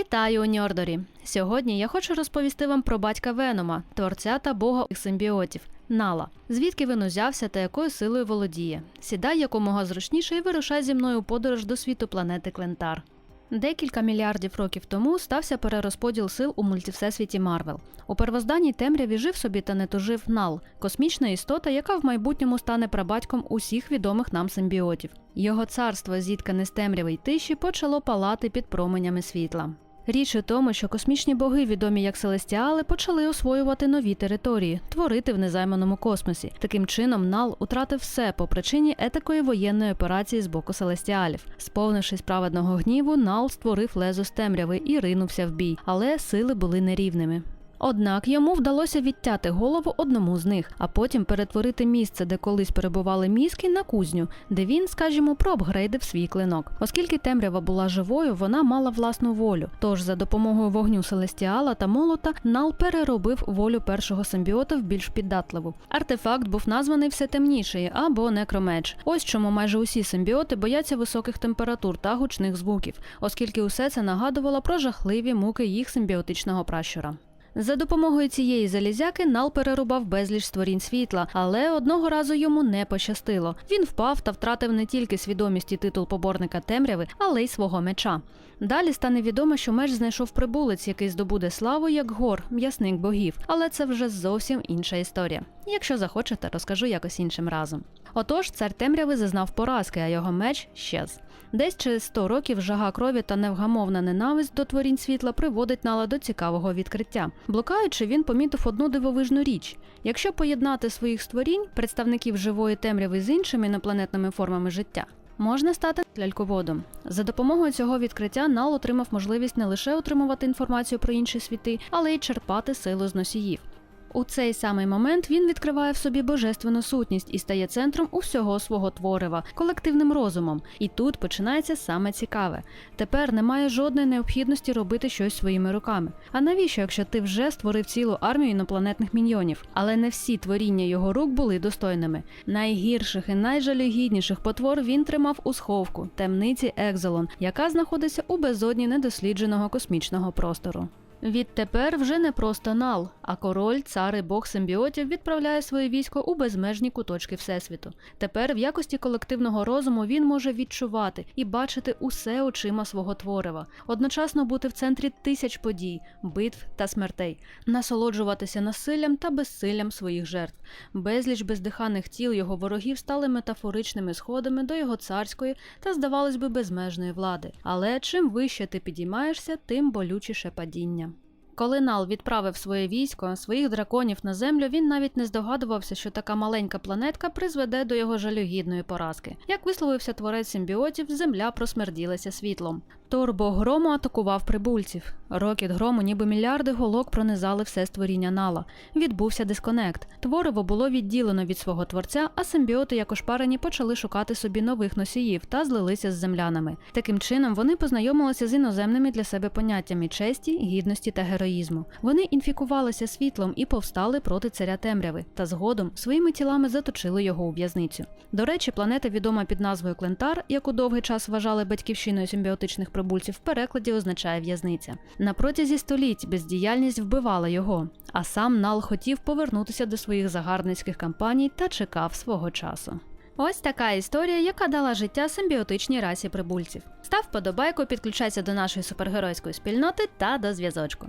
Вітаю Ньордорі! Сьогодні я хочу розповісти вам про батька Венома, творця та бога симбіотів Нала. Звідки він узявся та якою силою володіє. Сідай якомога зручніше і вирушай зі мною у подорож до світу планети Клентар. Декілька мільярдів років тому стався перерозподіл сил у мультивсесвіті Марвел. У первозданній темряві жив собі та не тужив Нал, космічна істота, яка в майбутньому стане прабатьком усіх відомих нам симбіотів. Його царство, зіткане з темряви й тиші, почало палати під променями світла. Річ у тому, що космічні боги, відомі як Селестіали, почали освоювати нові території, творити в незайманому космосі. Таким чином, Нал утратив все по причині етикої воєнної операції з боку Селестіалів. Сповнившись праведного гніву, Нал створив лезо з темряви і ринувся в бій, але сили були нерівними. Однак йому вдалося відтяти голову одному з них, а потім перетворити місце, де колись перебували мізки, на кузню, де він, скажімо, проапгрейдив свій клинок. Оскільки темрява була живою, вона мала власну волю. Тож за допомогою вогню Селестіала та молота Нал переробив волю першого симбіота в більш піддатливу. Артефакт був названий все темніший або некромеч. Ось чому майже усі симбіоти бояться високих температур та гучних звуків, оскільки усе це нагадувало про жахливі муки їх симбіотичного пращура. За допомогою цієї залізяки Нал перерубав безліч створінь світла, але одного разу йому не пощастило. Він впав та втратив не тільки свідомість і титул поборника темряви, але й свого меча. Далі стане відомо, що меч знайшов прибулець, який здобуде славу як гор, м'ясник богів. Але це вже зовсім інша історія. Якщо захочете, розкажу якось іншим разом. Отож, цар темряви зазнав поразки, а його меч щез. Десь через 100 років жага крові та невгамовна ненависть до творінь світла приводить Нала до цікавого відкриття. Блукаючи, він помітив одну дивовижну річ: якщо поєднати своїх створінь, представників живої темряви з іншими інопланетними формами життя. Можна стати ляльководом. За допомогою цього відкриття Нал отримав можливість не лише отримувати інформацію про інші світи, але й черпати силу з носіїв. У цей самий момент він відкриває в собі божественну сутність і стає центром усього свого творива, колективним розумом. І тут починається саме цікаве. Тепер немає жодної необхідності робити щось своїми руками. А навіщо, якщо ти вже створив цілу армію інопланетних міньйонів? Але не всі творіння його рук були достойними. Найгірших і найжалюгідніших потвор він тримав у сховку темниці Екзелон, яка знаходиться у безодні недослідженого космічного простору. Відтепер вже не просто нал, а король, цар і бог симбіотів відправляє своє військо у безмежні куточки всесвіту. Тепер в якості колективного розуму він може відчувати і бачити усе очима свого творива, одночасно бути в центрі тисяч подій, битв та смертей, насолоджуватися насиллям та безсиллям своїх жертв. Безліч бездиханих тіл його ворогів стали метафоричними сходами до його царської та, здавалось би, безмежної влади. Але чим вище ти підіймаєшся, тим болючіше падіння. Коли Нал відправив своє військо, своїх драконів на землю, він навіть не здогадувався, що така маленька планетка призведе до його жалюгідної поразки. Як висловився творець симбіотів, земля просмерділася світлом. Тор бог грому атакував прибульців. Рокіт грому, ніби мільярди голок пронизали все створіння Нала. Відбувся дисконект. Твориво було відділено від свого творця, а симбіоти, як ошпарені, почали шукати собі нових носіїв та злилися з землянами. Таким чином вони познайомилися з іноземними для себе поняттями честі, гідності та героїзму. Вони інфікувалися світлом і повстали проти царя темряви, та згодом своїми тілами заточили його у в'язницю. До речі, планета відома під назвою Клентар, яку довгий час вважали батьківщиною симбіотичних прибульців, в перекладі означає в'язниця. На протязі століть бездіяльність вбивала його, а сам Нал хотів повернутися до своїх загарбницьких кампаній та чекав свого часу. Ось така історія, яка дала життя симбіотичній расі прибульців. Став подобайку, підключайся до нашої супергеройської спільноти та до зв'язочку.